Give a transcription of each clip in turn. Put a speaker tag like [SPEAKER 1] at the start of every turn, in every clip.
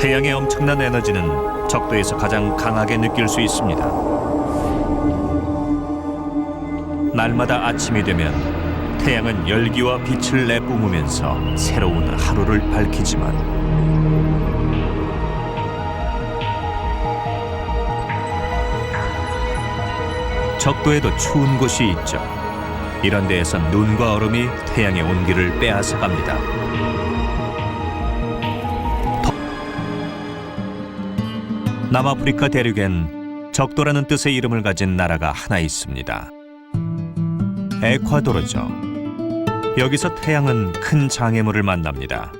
[SPEAKER 1] 태양의 엄청난 에너지는 적도에서 가장 강하게 느낄 수 있습니다. 날마다 아침이 되면 태양은 열기와 빛을 내뿜으면서 새로운 하루를 밝히지만 적도에도 추운 곳이 있죠. 이런 데에선 눈과 얼음이 태양의 온기를 빼앗아 갑니다. 남아프리카 대륙엔 적도라는 뜻의 이름을 가진 나라가 하나 있습니다. 에콰도르죠. 여기서 태양은 큰 장애물을 만납니다.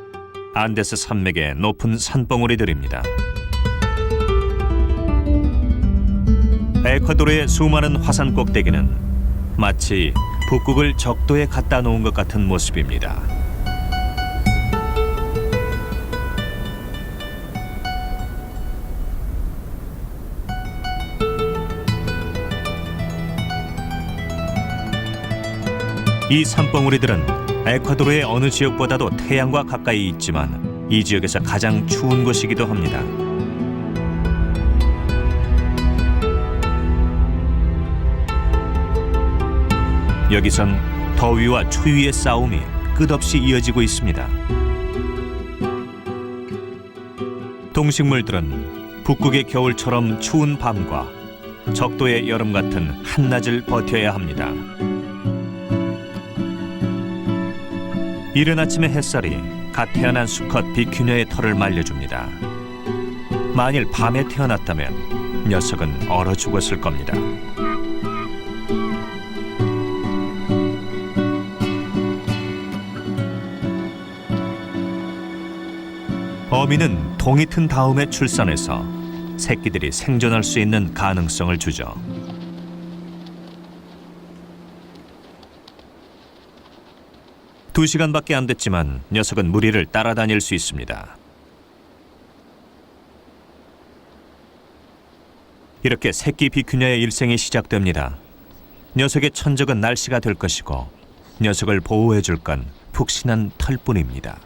[SPEAKER 1] 안데스 산맥의 높은 산봉우리들입니다. 에콰도르의 수많은 화산 꼭대기는 마치 북극을 적도에 갖다 놓은 것 같은 모습입니다. 이 산봉우리들은 에콰도르의 어느 지역보다도 태양과 가까이 있지만 이 지역에서 가장 추운 곳이기도 합니다. 여기선 더위와 추위의 싸움이 끝없이 이어지고 있습니다. 동식물들은 북극의 겨울처럼 추운 밤과 적도의 여름 같은 한낮을 버텨야 합니다. 이른 아침의 햇살이 갓 태어난 수컷 비큐녀의 털을 말려줍니다. 만일 밤에 태어났다면 녀석은 얼어 죽었을 겁니다. 어미는 동이 튼 다음에 출산해서 새끼들이 생존할 수 있는 가능성을 주죠. 두 시간밖에 안 됐지만 녀석은 무리를 따라다닐 수 있습니다. 이렇게 새끼 비큐녀의 일생이 시작됩니다. 녀석의 천적은 날씨가 될 것이고 녀석을 보호해 줄 건 푹신한 털뿐입니다.